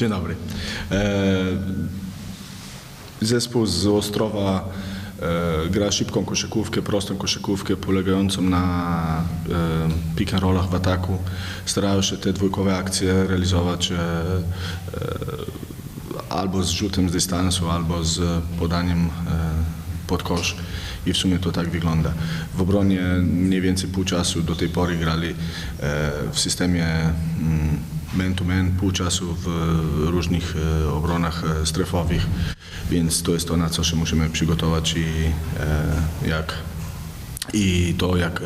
Dzień dobry. E, Zespół z Ostrowa e, gra szybką koszykówkę, prostą koszykówkę polegającą na e, pick and rollach w ataku. Starają się te dwójkowe akcje realizować albo z rzutem z dystansu, albo z podaniem pod kosz i w sumie to tak wygląda. W obronie mniej więcej pół czasu do tej pory grali w systemie mm, man-to-man, pół czasu w różnych e, obronach e, strefowych, więc to jest to, na co się musimy przygotować i e, jak i to, jak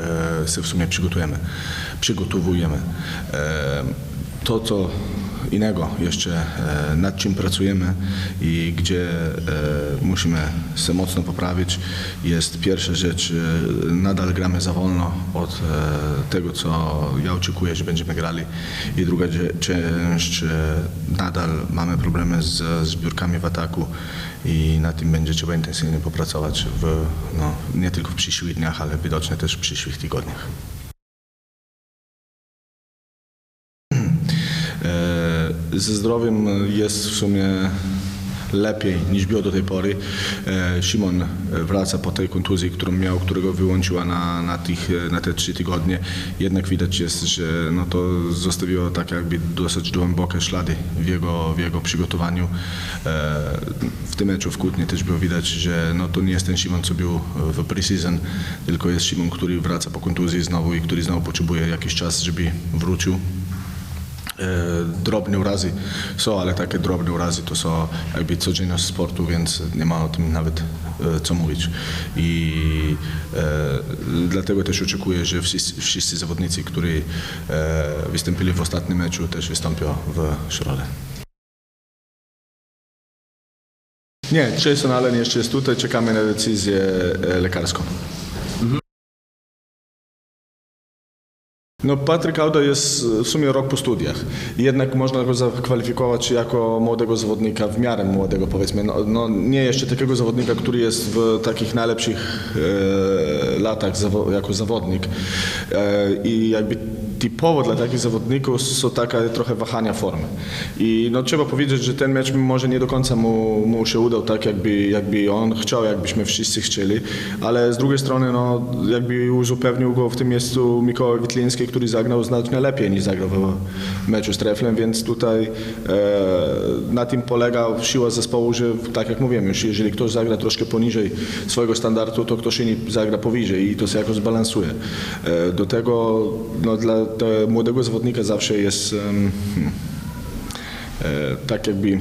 się w sumie przygotujemy, przygotowujemy. To, co innego jeszcze, e, nad czym pracujemy i gdzie e, musimy się mocno poprawić, jest pierwsza rzecz, e, nadal gramy za wolno od tego, co ja oczekuję, że będziemy grali. I druga część, nadal mamy problemy z zbiórkami w ataku i na tym będzie trzeba intensywnie popracować w, no, nie tylko w przyszłych dniach, ale widocznie też w przyszłych tygodniach. E, Ze zdrowiem jest w sumie lepiej niż było do tej pory. E, Szymon wraca po tej kontuzji, którą miał, którego wyłączyła na, na, tych, na te trzy tygodnie. Jednak widać jest, że no to zostawiło tak jakby dosyć głębokie ślady w jego, w jego przygotowaniu. E, W tym meczu w Kutnie też było widać, że no to nie jest ten Szymon, co był w pre-season, tylko jest Szymon, który wraca po kontuzji znowu i który znowu potrzebuje jakiś czas, żeby wrócił. E, drobne urazy są, ale takie drobne urazy to są jakby codzienność sportu, więc nie ma o tym nawet e, co mówić. I e, dlatego też oczekuję, że wszyscy, wszyscy zawodnicy, którzy wystąpili w ostatnim meczu, też wystąpią w środę. Nie, Jason Allen jeszcze jest tutaj, czekamy na decyzję lekarską. No Patryk Auda jest w sumie rok po studiach. Jednak można go zakwalifikować jako młodego zawodnika, w miarę młodego powiedzmy. No, no nie jeszcze takiego zawodnika, który jest w takich najlepszych e, latach zawo- jako zawodnik. E, I jakby typowo dla takich zawodników są takie trochę wahania formy. I no trzeba powiedzieć, że ten mecz może nie do końca mu, mu się udał tak, jakby, jakby on chciał, jakbyśmy wszyscy chcieli, ale z drugiej strony no, jakby uzupełnił go w tym miejscu Mikołaj Witliński, który zagrał znacznie lepiej niż zagrał w meczu z Treflem, więc tutaj e, na tym polega siła zespołu, że tak jak mówiłem już, jeżeli ktoś zagra troszkę poniżej swojego standardu, to ktoś inny zagra powyżej i to się jakoś zbalansuje. E, do tego no, dla młodego zawodnika zawsze jest hmm, e, tak jakby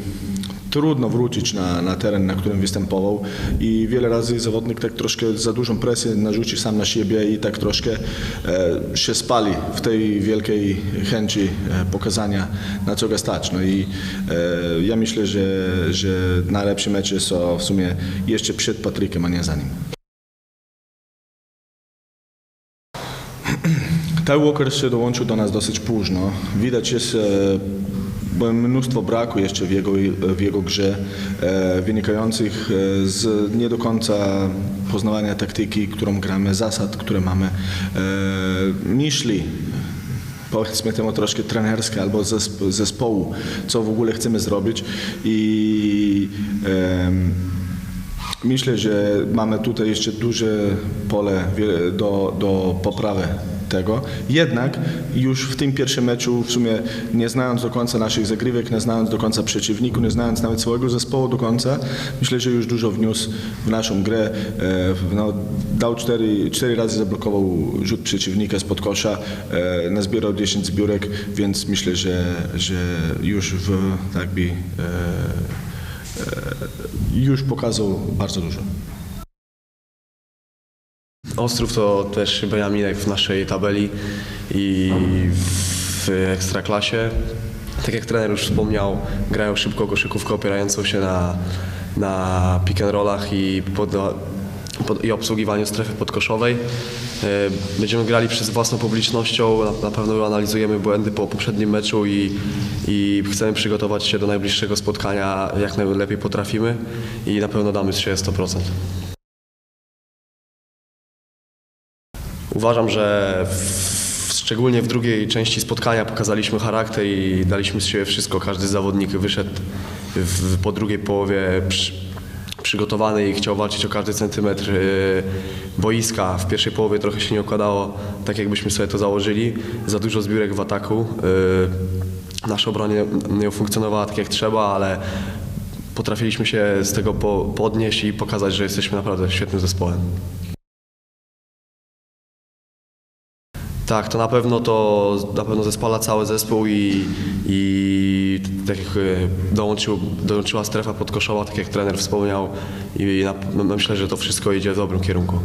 trudno wrócić na, na teren, na którym występował i wiele razy zawodnik tak troszkę za dużą presję narzuci sam na siebie i tak troszkę e, się spali w tej wielkiej chęci e, pokazania na co go stać. No i e, ja myślę, że, że najlepsze mecze są w sumie jeszcze przed Patrykiem, a nie za nim. Ty Walker się dołączył do nas dosyć późno. Widać jest e, mnóstwo braku jeszcze w jego, w jego grze, e, wynikających e, z nie do końca poznawania taktyki, którą gramy, zasad, które mamy, e, myśli powiedzmy temu troszkę trenerskie albo zesp- zespołu, co w ogóle chcemy zrobić i em, Myślę, że mamy tutaj jeszcze duże pole do, do poprawy tego. Jednak już w tym pierwszym meczu, w sumie nie znając do końca naszych zagrywek, nie znając do końca przeciwników, nie znając nawet swojego zespołu do końca, myślę, że już dużo wniósł w naszą grę. E, No, dał cztery, cztery razy zablokował rzut przeciwnika spod kosza, e, nazbierał 10 zbiórek, więc myślę, że, że już w jakby e, już pokazał bardzo dużo. Ostrów to też Beniaminek w naszej tabeli i w Ekstraklasie. Tak jak trener już wspomniał, grają szybko koszykówkę opierającą się na, na pick and rollach i, poda, pod, i obsługiwaniu strefy podkoszowej. E, Będziemy grali przed własną publicznością, na, pewno analizujemy błędy po poprzednim meczu i, i chcemy przygotować się do najbliższego spotkania jak najlepiej potrafimy i na pewno damy siebie 100%. Uważam, że w Szczególnie w drugiej części spotkania pokazaliśmy charakter i daliśmy z siebie wszystko. Każdy zawodnik wyszedł w, po drugiej połowie przy, przygotowany i chciał walczyć o każdy centymetr e, boiska. W pierwszej połowie trochę się nie układało tak, jakbyśmy sobie to założyli. Za dużo zbiórek w ataku. E, Nasza obrona nie, funkcjonowała tak jak trzeba, ale potrafiliśmy się z tego po, podnieść i pokazać, że jesteśmy naprawdę świetnym zespołem. Tak, to na pewno to na pewno zespala cały zespół i, i tak jak e, dołączył, dołączyła strefa podkoszowa, tak jak trener wspomniał i na, no, myślę, że to wszystko idzie w dobrym kierunku.